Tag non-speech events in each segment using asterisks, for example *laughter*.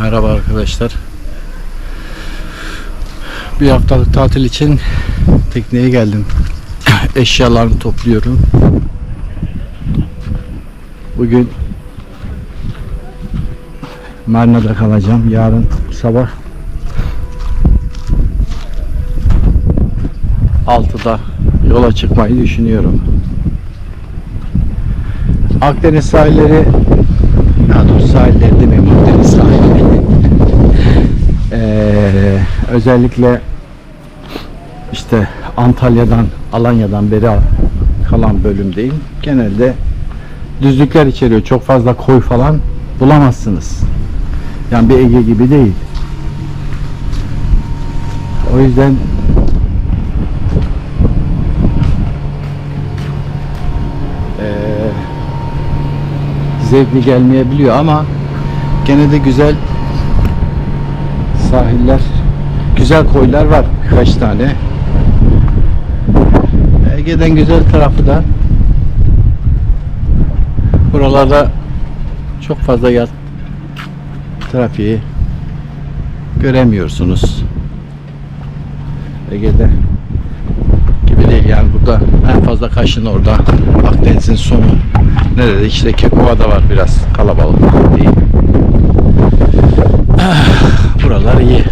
Merhaba arkadaşlar. Bir haftalık tatil için tekneye geldim. *coughs* Eşyalarımı topluyorum. Bugün Marina'da kalacağım. Yarın sabah 6'da yola çıkmayı düşünüyorum. Akdeniz sahilleri daha doğrusu sahilleri demeyeyim Akdeniz sahili. Ee, özellikle işte Antalya'dan, Alanya'dan beri kalan bölüm değil. Genelde düzlükler içeriyor. Çok fazla koy falan bulamazsınız. Yani bir Ege gibi değil. O yüzden eee zevkli gelmeyebiliyor ama gene de güzel sahiller, güzel koylar var birkaç tane. Ege'den güzel tarafı da buralarda çok fazla yat trafiği göremiyorsunuz. Ege'de gibi değil yani burada en fazla Kaş'ın orada Akdeniz'in sonu nerede işte Kekova'da var biraz kalabalık değil. Buralar iyi.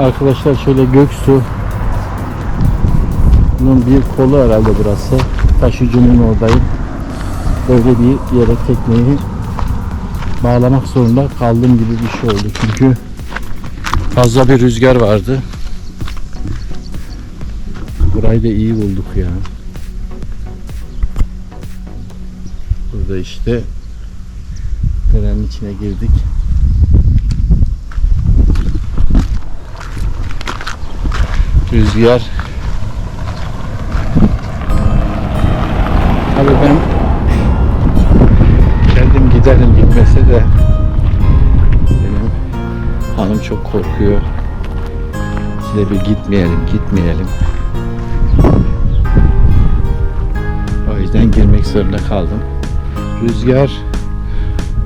Arkadaşlar şöyle Göksu bunun bir kolu herhalde burası. Taşucunun oradayım. Böyle bir yere tekneyi bağlamak zorunda kaldığım gibi bir şey oldu. Çünkü fazla bir rüzgar vardı. Burayı da iyi bulduk ya. Burada işte derenin içine girdik. Rüzgar. Tabii ben kendim giderim gitmese de benim hanım çok korkuyor. Size bir gitmeyelim, gitmeyelim. O yüzden girmek zorunda kaldım. Rüzgar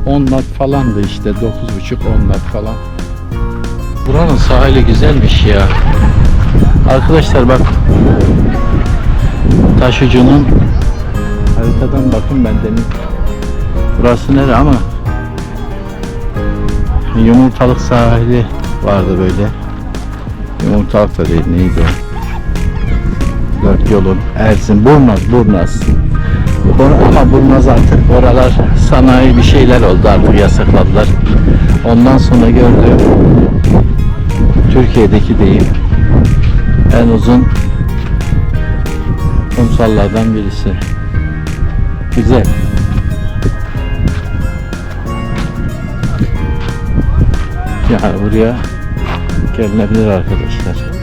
10 knot falandı işte 9.5 10 knot falan. Buranın sahili güzelmiş ya. Arkadaşlar bak. Taşucunun haritadan bakın ben demin burası nere ama yumurtalık sahili vardı böyle. Yumurtalık da değil neydi o? Dört yolun Ersin Burnaz Burnaz. Ama Burnaz artık oralar sanayi bir şeyler oldu artık yasakladılar. Ondan sonra gördüğüm Türkiye'deki deyim en uzun kumsallardan birisi. Güzel. Yani buraya gelinebilir arkadaşlar.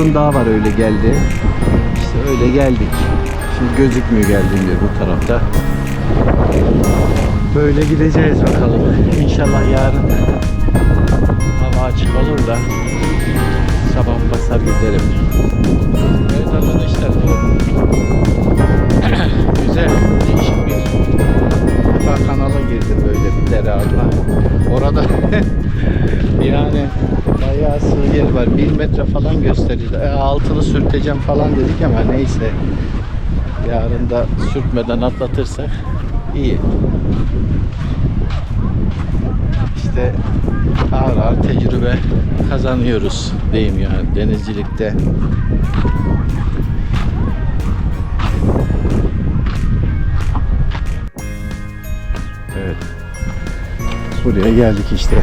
Burun daha var öyle geldi. İşte öyle geldik. Şimdi gözükmüyor geldiğim yer bu tarafta. Böyle gideceğiz bakalım. İnşallah yarın hava açık olur da sabah basar giderim. Evet arkadaşlar var. Bir metre falan gösteriyor. E, altını sürteceğim falan dedik ama neyse. Yarın da sürtmeden atlatırsak iyi. İşte ağır ağır tecrübe kazanıyoruz diyeyim yani denizcilikte. Evet. Buraya geldik işte.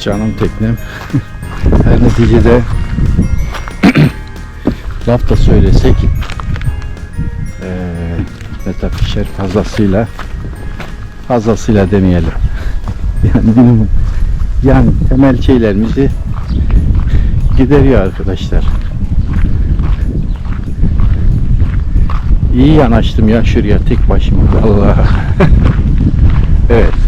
Canım teknem. *laughs* Her neticede *clears throat* laf da söylesek eee metafişer fazlasıyla fazlasıyla demeyelim. *laughs* Yani minimum yani temel şeylerimizi gideriyor arkadaşlar. İyi yanaştım ya şuraya tek başıma. *laughs* Allah. evet.